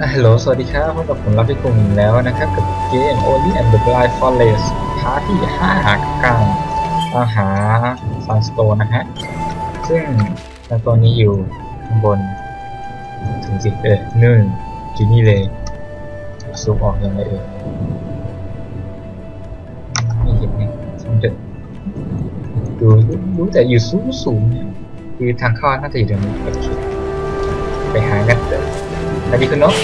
ฮัลโหล สวัสดีครับพบกับผมรับพี่กรุงอีกแล้วนะครับ กับเกม Only and the Blind Forest พาร์ทที่5กลางตามหา Sunstone นะฮะ ซึ่งตัวนี้อยู่ข้างบน ถึงสิเออนึ่งจีนี่เลยซูมออกยังไงเอ่ยไม่เห็นไงมันจะดูรู้แต่อยู่สูงสูง คือทางเข้าน่าจะอยู่ตรงนี้ไปหากันเถอะ สวัสดีคุณนก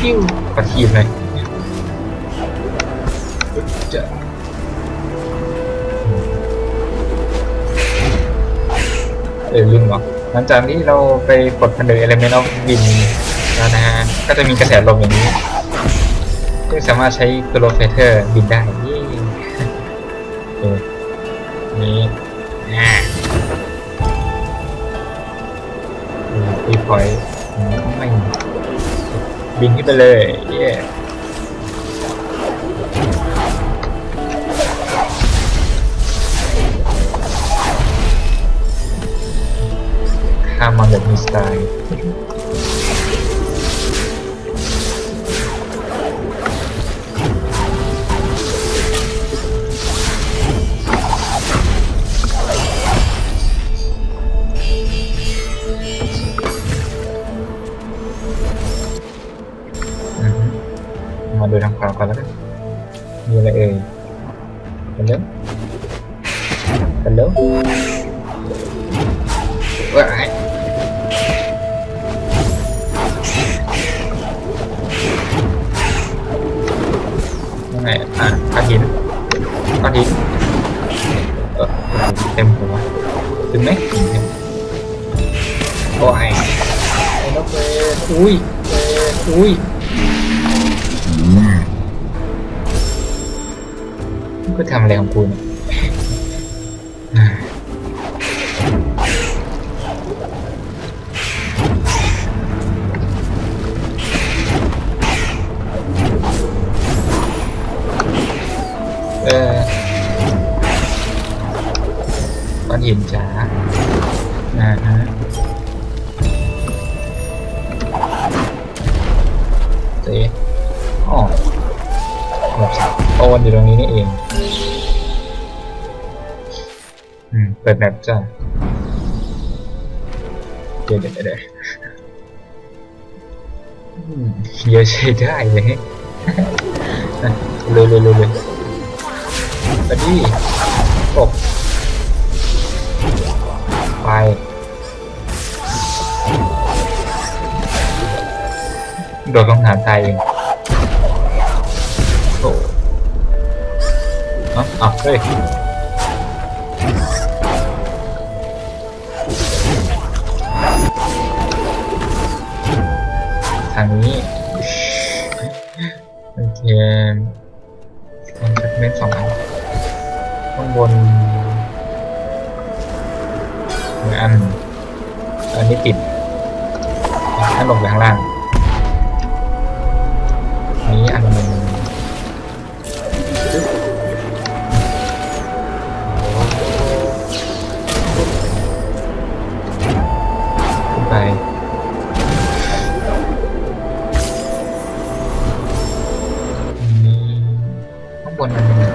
คิวขอทีมเลยจะเออลืมเหรอหลังจากนี้เราไปกดพันเดอร์เอลเมนต์ออฟบินแล้วนะฮะก็จะมีกระแสลมอย่างนี้ซึ่งสามารถใช้กรโลไฟเตอร์บินได้ยี่เออนี่อ่าอีพอยไม่ บินขึ้นไปเลยเย้ข้ามมาแบบมีสไตล์ ก้อนหินจ๋าอ่าฮะเจ๊อ๋อแบบโอนอยู่ตรงนี้นี่เอง อืม เปิดแบบจ้ะเดี๋ยวเดี๋ยวเดี๋ยวอืมเยอะใช้ได้เลยอะเลยเลยเลยเลยไปดิตก ไป โดดลงหาตายเองโอ้อะอะเฮ้ยทางนี้โอเคคอนแทคเมนสองอันข้างบน อัน อันนี้ปิดถ้าลงไปข้างล่างนี้อันหนึ่งขึ้นไปนี่ข้างบนอันหนึง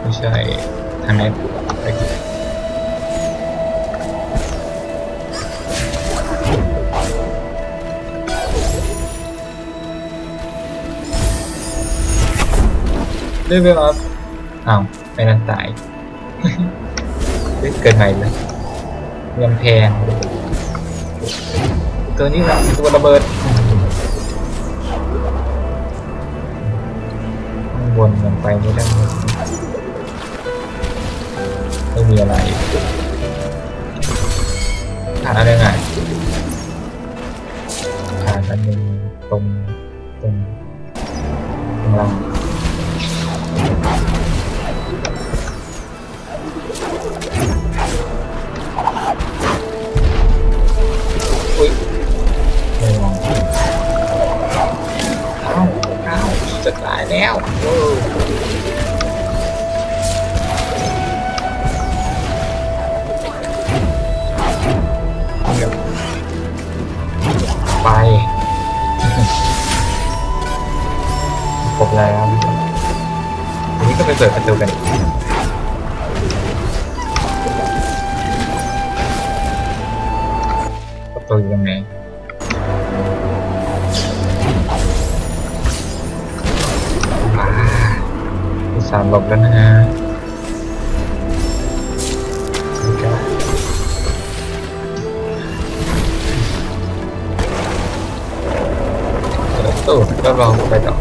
ไม่ใช่ ทางไหนไปกี่เลเวลอัพอ้าวไปนั่นตายเฮ้ยเกิดใหม่เลยยังแพงตัวนี้นะตัวระเบิดข้างบนยังไปไม่ได้ ไม่มีอะไรผ่านอะไรไงผ่านอันหนึงตรงตรงตรงเราอุ้ยไม่มองน้อ้าจะตายแล้วโอ้เดี๋ยว ไปครบแล้วทีนี้ก็ไปเปิดประตูกันประตูยู่ตรงไหนมาสามหลบแล้วนะฮะ เปิดประตูแล้วลองไปต่อ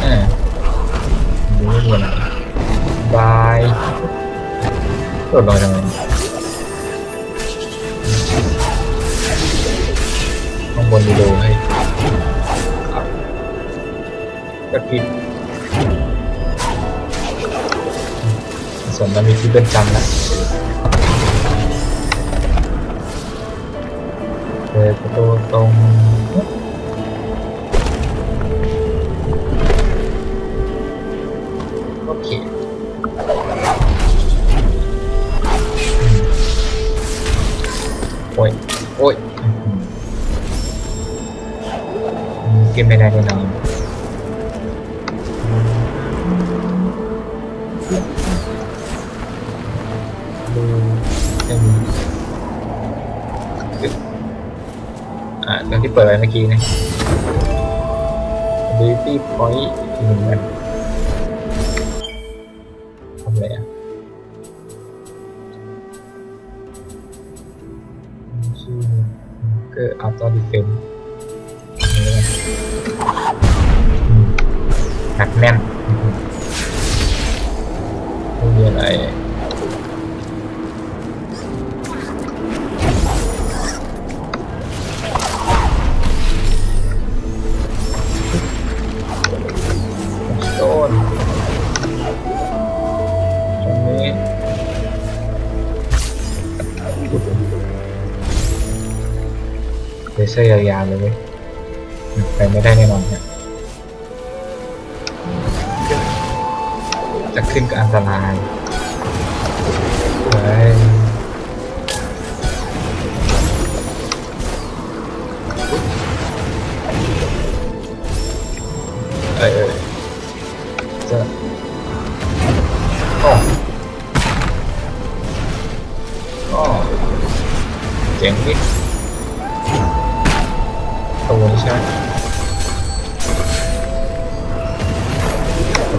เอ๊ะดูไม่ควรอะไรบายโดดลงทำไมข้างบนมีโลให้กระพริบส่วนมันมีที่เป็นจำแล้วเปิดประ ตูต 80.11 เซอร์ยาวๆเลยเว้ยไปไม่ได้แน่นอนเนี่ยจะขึ้นก็อันตรายเฮ้ยเอ้ยจะโอ้โอ้เจ๋งดิ ตัวใช่ไหม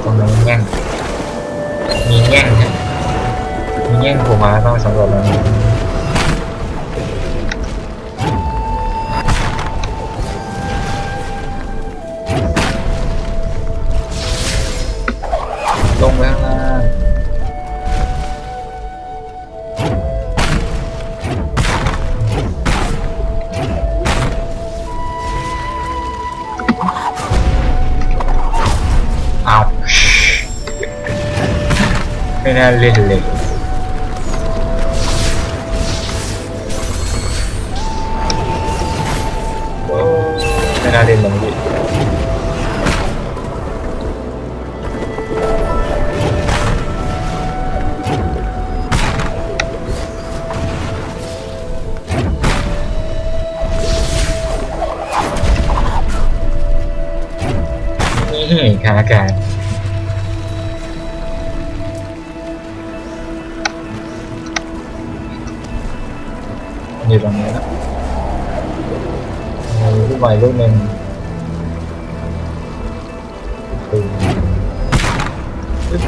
ตรงนั้นแง่งมีแง่งฮะมีแง่งผมมาต้องสำรวจมันล น่าเล่นเลยไม่น่าเล่นเลยเมื่อกี้นี่ขาอากาศ อยู่ตรงนี้นะมีลูกใหม่ลูกหนึ่งจึ๊บจึ๊บ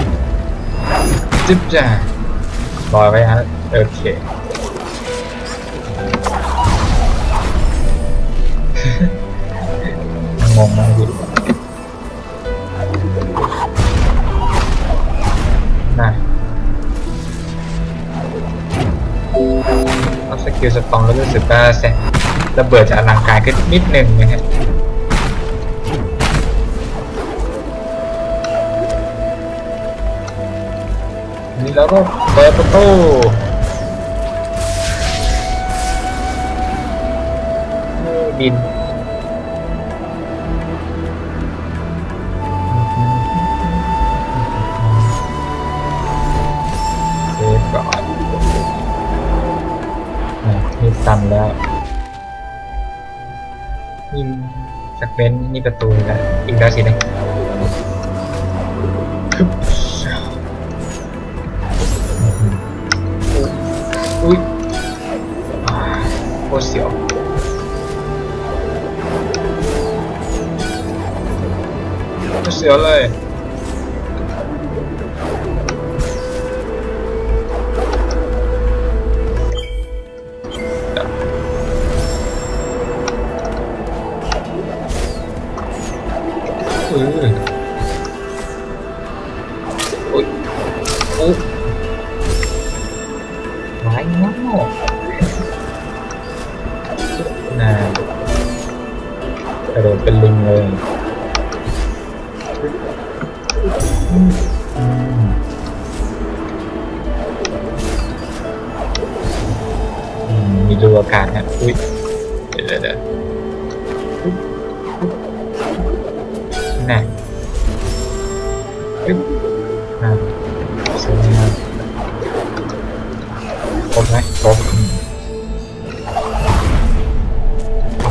จิ๊บจ้าลอยไปฮะโอเคงงมากพี่น่ะ คิวสตองแล้วรู้สึกว่าแซะระเบิดจะอลังการขึ้นนิดนึงนะฮะนี่แล้วก็เปิดประตูบิน อะนี่ตันแล้วจากเบนนี่ประตูอีกแล้วอีกแล้วสินะคึบอุ้ยอ่าโคตรเสียวโคตรเสียวเลย น่ะอุ๊ยน่ะสวยงามครบไหมครบอืม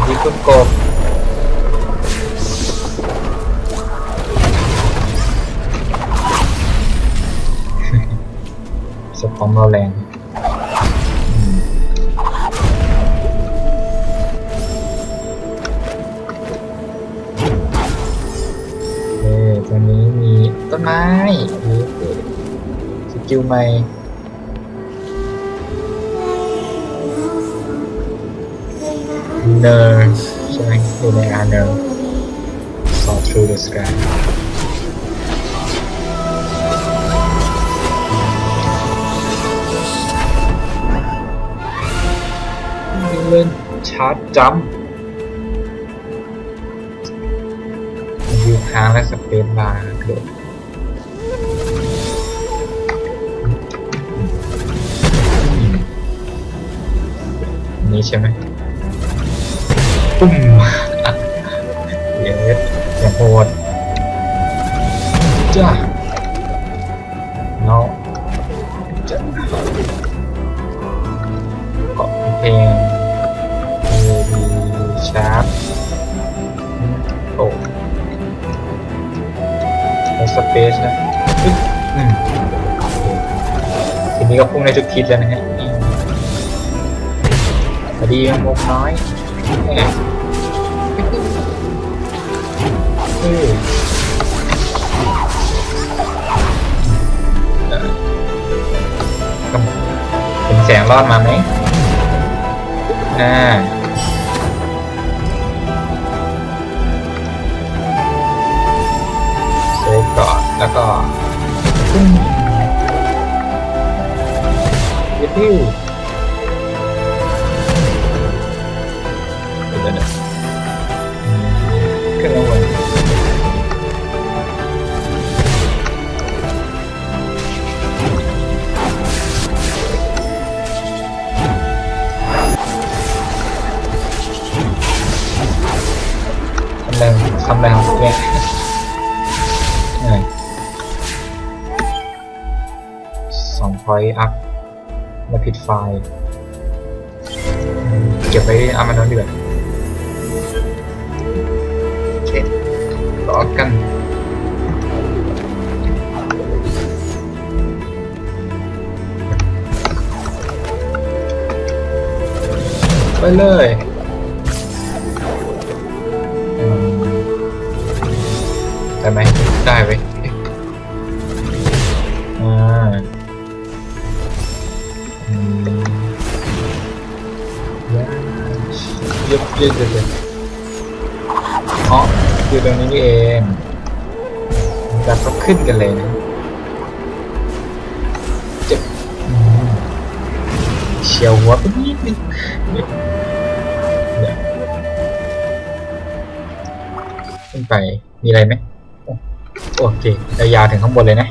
ดีคุณกบสปอมเราแรง ตรงนี้มีต้นไม้เออสกิลใหม่เนอร์ใช่ไหมอยู่ในอาร์เนอร์ saw through the sky วิ่งเล่นชาร์จจัมป์ ค้างและสเปซบาร์กระโดดนี้ใช่ไหมปุ้มเยสอย่าโหดจ้า สเปซนะอึ๊บอืมทีนี้ก็พุ่งได้ทุกทิศแล้วนะฮะนี่พอดียังมุกน้อยแหม่เออเออเป็นแสงรอดมาไหมอ่า แล้วก็ปุ้งยิบปิ้วเดี๋ยวเดี๋ยว องพอยต์อัพมาผิดไฟล์ เก็บไว้อามันนั้นดีกว่าโอเครอกันไปเลย เฉียวหัวไปนิดนึงเดี๋ยวขึ้นไปมีอะไรไหมโอ้โอเคยาวถึงข้างบนเลยนะ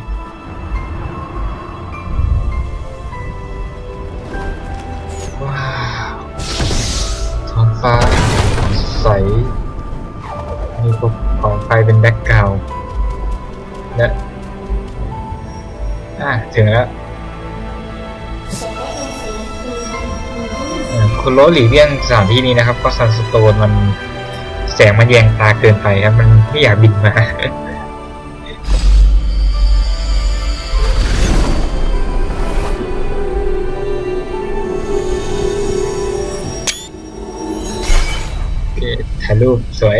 คุณโรสหลีกเลี่ยงสถานที่นี้นะครับเพราะซันสโตนมันแสงมันแยงตาเกินไปครับ มันไม่อยากบินมาถ่ายรูปสวย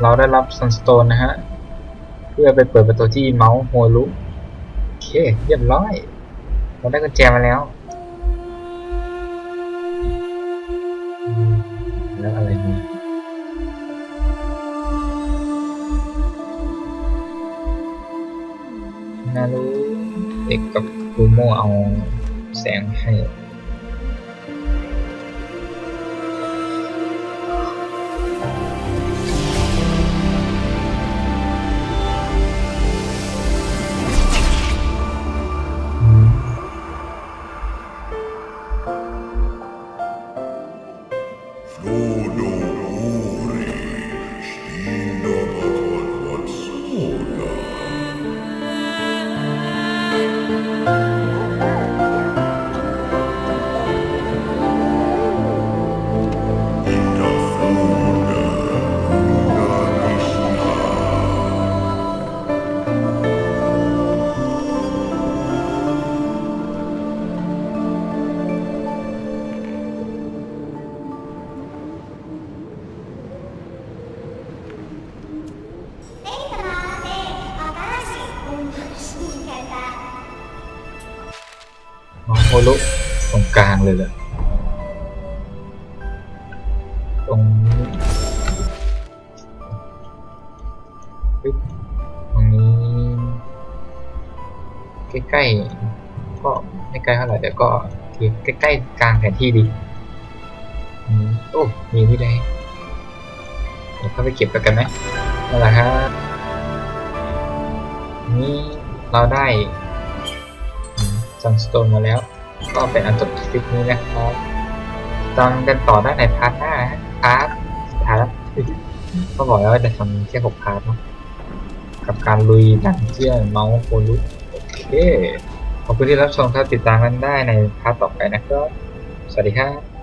เราได้รับซันสโตนนะฮะ เพื่อไปเปิดประตูที่เมาส์โฮลุโอเคเรียบร้อย เราได้กุญแจมาแล้วแล้วอะไรนี่น่ารู้เอกกับคูโมเอาแสงให้ ลุตรงกลางเลยเหรอตรงนี้ปึ๊บตรงนี้ใกล้ๆก็ไม่ใกล้เท่าไหร่แต่ก็ใกล้ๆกลางแผนที่ดีโอ้มีนี่เลยเดี๋ยวเข้าไปเก็บกันไหมนั่นแหละครับนี่เราได้ซันสโตนมาแล้ว ก็เป็นอันจบคลิปนี้นะครับตามกันต่อได้ในพาร์ทหน้าพาร์ทสุดท้ายแล้วก็บอกแล้วว่าจะทำแค่หกพาร์ทเนาะกับการลุยดันเจียนเมาส์โคลุโอเคขอบคุณที่รับชมครับติดตามกันได้ในพาร์ทต่อไปนะครับ สวัสดีครับ